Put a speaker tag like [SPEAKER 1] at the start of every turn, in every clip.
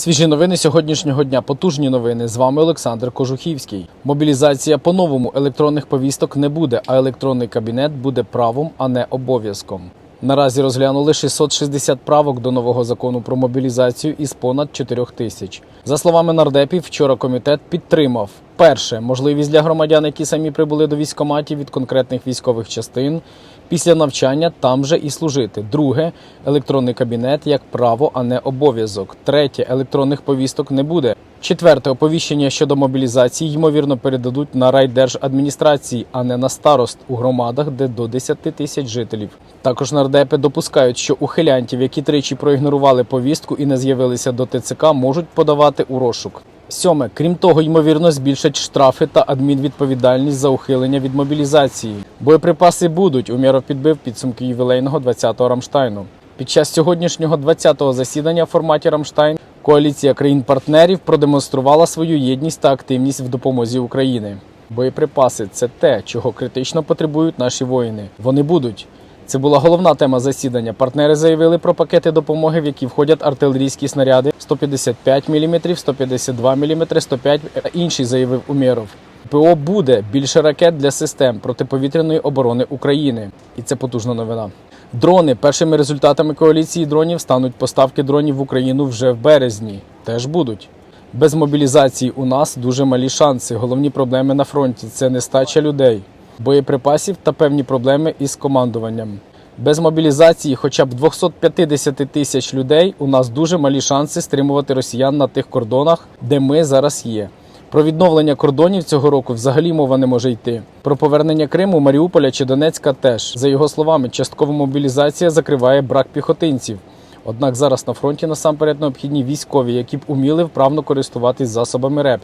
[SPEAKER 1] Свіжі новини сьогоднішнього дня. Потужні новини. З вами Олександр Кожухівський. Мобілізація по-новому електронних повісток не буде, а електронний кабінет буде правом, а не обов'язком. Наразі розглянули 660 правок до нового закону про мобілізацію із понад 4 тисяч. За словами нардепів, вчора комітет підтримав перше можливість для громадян, які самі прибули до військкоматів від конкретних військових частин, після навчання там же і служити. Друге електронний кабінет як право, а не обов'язок. Третє електронних повісток не буде. Четверте оповіщення щодо мобілізації ймовірно передадуть на райдержадміністрації, а не на старост у громадах, де до 10 тисяч жителів. Також нардепи допускають, що ухилянтів, які тричі проігнорували повістку і не з'явилися до ТЦК, можуть подавати у розшук. Сьоме, крім того, ймовірно, збільшать штрафи та адмінвідповідальність за ухилення від мобілізації. Боєприпаси будуть. Умєров підбив підсумки ювілейного 20-го Рамштайну. Під час сьогоднішнього 20-го засідання в форматі Рамштайн коаліція країн-партнерів продемонструвала свою єдність та активність в допомозі Україні. Боєприпаси це те, чого критично потребують наші воїни. Вони будуть. Це була головна тема засідання. Партнери заявили про пакети допомоги, в які входять артилерійські снаряди 155 мм, 152 мм, 105 та інші, заявив Умєров. ПО буде більше ракет для систем протиповітряної оборони України, і це потужна новина. Дрони першими результатами коаліції дронів стануть поставки дронів в Україну вже в березні. Теж будуть. Без мобілізації у нас дуже малі шанси. Головні проблеми на фронті це нестача людей, боєприпасів та певні проблеми із командуванням. Без мобілізації, хоча б 250 тисяч людей, у нас дуже малі шанси стримувати росіян на тих кордонах, де ми зараз є. Про відновлення кордонів цього року взагалі мова не може йти. Про повернення Криму, Маріуполя чи Донецька теж. За його словами, часткова мобілізація закриває брак піхотинців. Однак зараз на фронті насамперед необхідні військові, які б уміли вправно користуватись засобами РЕП.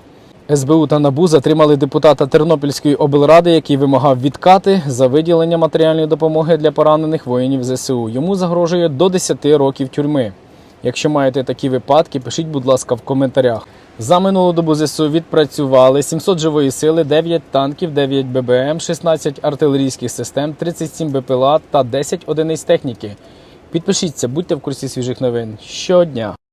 [SPEAKER 1] СБУ та НАБУ затримали депутата Тернопільської облради, який вимагав відкати за виділення матеріальної допомоги для поранених воїнів ЗСУ. Йому загрожує до 10 років тюрми. Якщо маєте такі випадки, пишіть, будь ласка, в коментарях. За минулу добу ЗСУ відпрацювали 700 живої сили, 9 танків, 9 ББМ, 16 артилерійських систем, 37 БПЛА та 10 одиниць техніки. Підпишіться, будьте в курсі свіжих новин щодня.